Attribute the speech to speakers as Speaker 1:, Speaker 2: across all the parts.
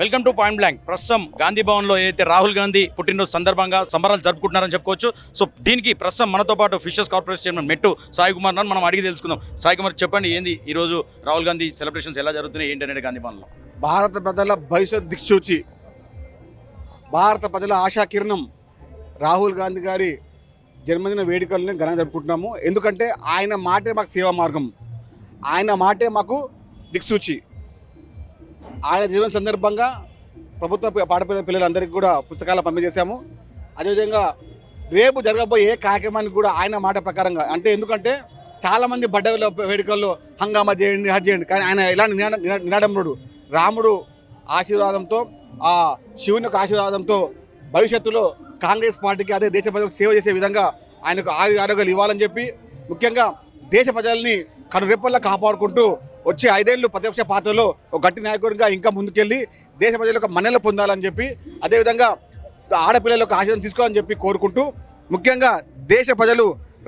Speaker 1: Welcome to point blank. ప్రస్తుతం గాంధీ భవన్లో ఏదైతే రాహుల్ గాంధీ పుట్టినరోజు సందర్భంగా సంబరాలు జరుపుకుంటున్నారని చెప్పుకోవచ్చు. సో దీనికి ప్రస్తుతం మనతో పాటు ఫిషర్స్ కార్పొరేషన్ చైర్మన్ మెట్టు సాయి కుమార్ నన్ను మనం అడిగి తెలుసుకుందాం. సాయి కుమార్ చెప్పండి ఏంది ఈ రోజు రాహుల్ గాంధీ సెలబ్రేషన్స్ ఎలా జరుగుతున్నాయి? ఏంటి అనేది గాంధీ భవన్లో?
Speaker 2: భారత ప్రజల భవిష్యత్ దిక్సూచి భారత ప్రజల ఆశా కిరణం. రాహుల్ గాంధీ గారి జన్మదిన వేడుకలను ఘనంగా జరుపుకుంటున్నాము. ఎందుకంటే ఆయన మాటే మాకు సేవా మార్గం. ఆయన మాటే మాకు దిక్సూచి. ఆయన జీవన సందర్భంగా ప్రభుత్వ పి- పాఠశాల పిల్లలందరికీ కూడా పుస్తకాలు పంపిణీ చేశాము అదేవిధంగా రేపు జరగబోయే కార్యక్రమానికి కూడా ఆయన మాట ప్రకారంగా అంటే ఎందుకంటే చాలామంది బడ్డ వేడుకల్లో హంగామా చేయండి హజ్ చేయండి. కానీ ఆయన ఇలాంటి నినాడంబుడు రాముడు ఆశీర్వాదంతో ఆ శివుని యొక్క ఆశీర్వాదంతో భవిష్యత్తులో కాంగ్రెస్ పార్టీకి అదే దేశ ప్రజలకు సేవ చేసే విధంగా ఆయనకు ఆరు ఆరోగ్యాలు ఇవ్వాలని చెప్పి ముఖ్యంగా దేశ ప్రజల్ని కనురెప్పల్లా కాపాడుకుంటూ వచ్చే ఐదేళ్ళు ప్రతిపక్ష పాత్రలో ఒక గట్టి నాయకుడిగా ఇంకా ముందుకెళ్ళి దేశ ప్రజలు ఒక మన్నెలు పొందాలని చెప్పి అదేవిధంగా ఆడపిల్లలకు ఆశీర్వాదం తీసుకోవాలని చెప్పి కోరుకుంటూ ముఖ్యంగా దేశ ప్రజలు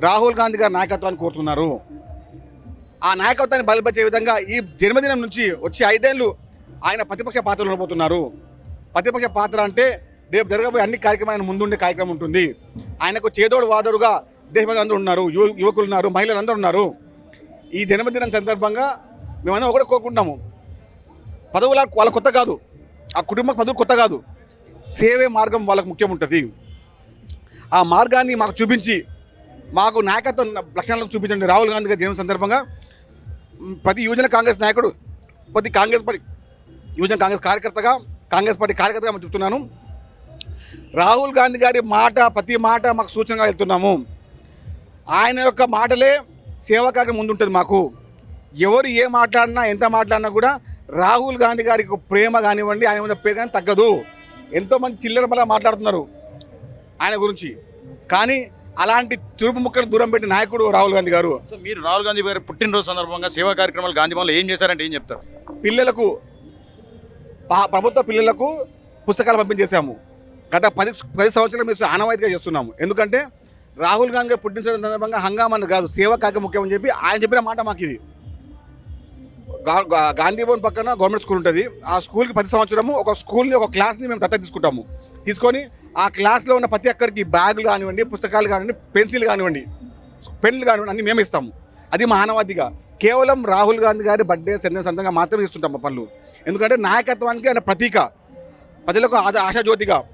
Speaker 2: రాహుల్ గాంధీ గారి నాయకత్వాన్ని కోరుతున్నారు. ఆ నాయకత్వాన్ని బలపరిచే విధంగా ఈ జన్మదినం నుంచి వచ్చే ఐదేళ్ళు ఆయన ప్రతిపక్ష పాత్రలు ఉండబోతున్నారు. ప్రతిపక్ష పాత్ర అంటే రేపు జరగబోయే అన్ని కార్యక్రమాలను ముందుండే కార్యక్రమం ఉంటుంది. ఆయనకు చేదోడు వాదోడుగా దేశ ఉన్నారు. యువ యువకులు ఉన్నారు మహిళలు అందరూ ఉన్నారు. ఈ జన్మదినం సందర్భంగా మేమందరం ఒకటే కోరుకుంటున్నాము. పదవుల వాళ్ళ కొత్త కాదు. ఆ కుటుంబ పదవి కొత్త కాదు. సేవే మార్గం వాళ్ళకు ముఖ్యం ఉంటుంది. ఆ మార్గాన్ని మాకు చూపించి మాకు నాయకత్వం లక్షణాలను చూపించండి. రాహుల్ గాంధీ గారి జన్మ సందర్భంగా ప్రతి యువజన కాంగ్రెస్ నాయకుడు ప్రతి కాంగ్రెస్ పార్టీ యువజన కాంగ్రెస్ కార్యకర్తగా కాంగ్రెస్ పార్టీ కార్యకర్తగా మేము చెప్తున్నాను. రాహుల్ గాంధీ గారి మాట ప్రతి మాట మాకు సూచనగా వెళ్తున్నాము. ఆయన యొక్క మాటలే సేవా కార్యక్రమం ముందుంటుంది మాకు. ఎవరు ఏ మాట్లాడినా ఎంత మాట్లాడినా కూడా రాహుల్ గాంధీ గారికి ప్రేమ కానివ్వండి ఆయన మీద పేరు కానీ తగ్గదు. ఎంతోమంది చిల్లర మళ్ళా మాట్లాడుతున్నారు ఆయన గురించి. కానీ అలాంటి చురుపు ముక్కలు దూరం పెట్టిన నాయకుడు రాహుల్ గాంధీ గారు.
Speaker 1: సో మీరు రాహుల్ గాంధీ గారి పుట్టినరోజు సందర్భంగా సేవా కార్యక్రమాలు గాంధీ భవన్లో ఏం చేశారంటే ఏం చెప్తారు?
Speaker 2: పిల్లలకు ప్రభుత్వ పిల్లలకు పుస్తకాలు పంపించేశాము. గత పది పది సంవత్సరాలు మేము ఆనవాయితీగా చేస్తున్నాము. ఎందుకంటే రాహుల్ గాంధీ గారు పుట్టిన సందర్భంగా హంగామని కాదు సేవ కాక ముఖ్యమని చెప్పి ఆయన చెప్పిన మాట మాకు ఇది గాంధీ భవన్ పక్కన గవర్నమెంట్ స్కూల్ ఉంటుంది. ఆ స్కూల్కి ప్రతి సంవత్సరము ఒక స్కూల్ని ఒక క్లాస్ని మేము దత్తత తీసుకుంటాము. తీసుకొని ఆ క్లాస్లో ఉన్న ప్రతి ఒక్కరికి బ్యాగులు కానివ్వండి పుస్తకాలు కానివ్వండి పెన్సిల్ కానివ్వండి పెన్లు కానివ్వండి అన్ని మేము ఇస్తాము. అది మానవాదిగా. కేవలం రాహుల్ గాంధీ గారి బర్త్డే సందే సందర్భంగా మాత్రమే ఇస్తుంటాం మా పనులు. ఎందుకంటే నాయకత్వానికి ఆయన ప్రతీక. ప్రజలకు ఆద- ఆశాజ్యోతిగా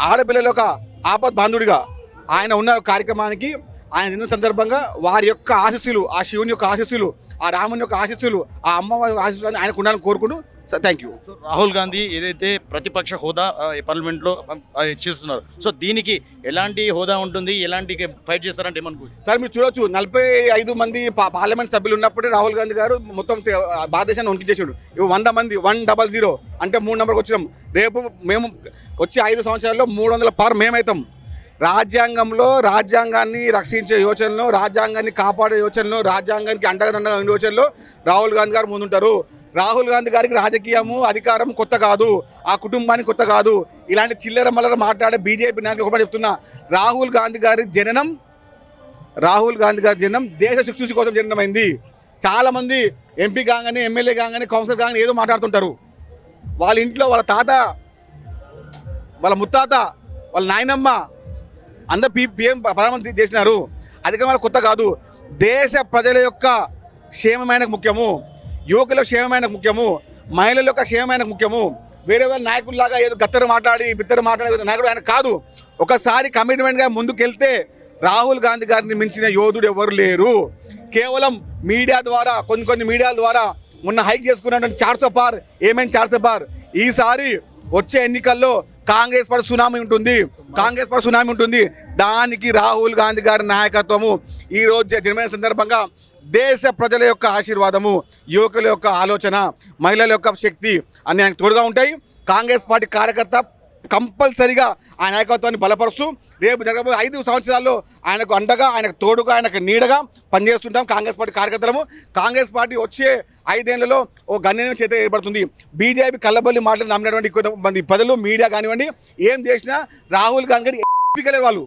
Speaker 2: ఆడపిల్లల ఒక ఆపద్ బాంధుడిగా ఆయన ఉన్న కార్యక్రమానికి ఆయన తిన్న సందర్భంగా వారి యొక్క ఆశస్సులు ఆ శివుని యొక్క ఆశస్సులు ఆ రాముని యొక్క ఆశస్సులు ఆ అమ్మవారి ఆశస్సులు ఆయనకు ఉండాలని కోరుకుంటూ thank you
Speaker 1: so Rahul Gandhi ఏదైతే ప్రతిపక్ష హోదా పార్లమెంట్లో చేస్తున్నారు సో దీనికి ఎలాంటి హోదా ఉంటుంది? ఎలాంటి ఫైట్ చేస్తారంటే ఏమనుకో
Speaker 2: సార్ మీరు చూడొచ్చు నలభై ఐదు మంది పార్లమెంట్ సభ్యులు ఉన్నప్పుడే రాహుల్ గాంధీ గారు మొత్తం భారతదేశాన్ని వణికించేసాడు. ఇవి వంద మంది వన్ డబల్ జీరో అంటే మూడు నెంబర్కి వచ్చినాం. రేపు మేము వచ్చే ఐదు సంవత్సరాల్లో మూడు వందల పార్ మేమవుతాం రాజ్యాంగంలో రాజ్యాంగాన్ని రక్షించే యోచనలో రాజ్యాంగాన్ని కాపాడే యోచనలో రాజ్యాంగానికి అండగదండగా ఉండే యోచనలో రాహుల్ గాంధీ గారు ముందుంటారు. రాహుల్ గాంధీ గారికి రాజకీయము అధికారం కొత్త కాదు. ఆ కుటుంబానికి కొత్త కాదు. ఇలాంటి చిల్లర మల్లర మాట్లాడే బీజేపీ నాయకులు ఒకటి చెప్తున్నా. రాహుల్ గాంధీ గారి జననం రాహుల్ గాంధీ గారి జననం దేశ శుశ్రూష కోసం జననమైంది. చాలామంది ఎంపీ కాగానే ఎమ్మెల్యే కాగానే కౌన్సిలర్ కాగానే ఏదో మాట్లాడుతుంటారు. వాళ్ళ ఇంట్లో వాళ్ళ తాత వాళ్ళ ముత్తాత వాళ్ళ నాయనమ్మ అందరు పీ పిఎం ప్రధానమంత్రి చేసినారు. అధికం వాళ్ళు కొత్త కాదు. దేశ ప్రజల యొక్క క్షేమమైన ముఖ్యము. యువకుల క్షేమమైన ముఖ్యము. మహిళల యొక్క క్షేమమైన ముఖ్యము. వేరే వేరే నాయకుల్లాగా ఏదో గత్తరు మాట్లాడి బిత్తరు మాట్లాడే నాయకుడు ఆయన కాదు. ఒకసారి కమిట్మెంట్గా ముందుకెళ్తే రాహుల్ గాంధీ గారిని మించిన యోధుడు ఎవరు లేరు. కేవలం మీడియా ద్వారా కొన్ని కొన్ని మీడియా ద్వారా మొన్న హైక్ చేసుకున్నటువంటి చార్సో పార్ ఏమేం చార్సో పార్ ఈసారి వచ్చే ఎన్నికల్లో కాంగ్రెస్ పార్టీ సునామీ ఉంటుంది. కాంగ్రెస్ పార్టీ సునామీ ఉంటుంది. దానికి రాహుల్ గాంధీ గారి నాయకత్వము ఈ రోజు జన్మదిన సందర్భంగా దేశ ప్రజల యొక్క ఆశీర్వాదము యువకుల యొక్క ఆలోచన మహిళల యొక్క శక్తి అన్ని ఆయనకు తోడుగా ఉంటాయి. కాంగ్రెస్ పార్టీ కార్యకర్త కంపల్సరిగా ఆయన నాయకత్వాన్ని బలపరుస్తూ రేపు జరగబోయే ఐదు సంవత్సరాల్లో ఆయనకు అండగా ఆయనకు తోడుగా ఆయనకు నీడగా పనిచేస్తుంటాం కాంగ్రెస్ పార్టీ కార్యకర్తలము. కాంగ్రెస్ పార్టీ వచ్చే ఐదేళ్ళలో ఓ గణనీయమైన చేత ఏర్పడుతుంది. బీజేపీ కళ్ళబల్లి మాటలు నమ్మినటువంటి కొంతమంది ప్రజలు మీడియా కానివ్వండి ఏం చేసినా రాహుల్ గాంధీ గారి వాళ్ళు.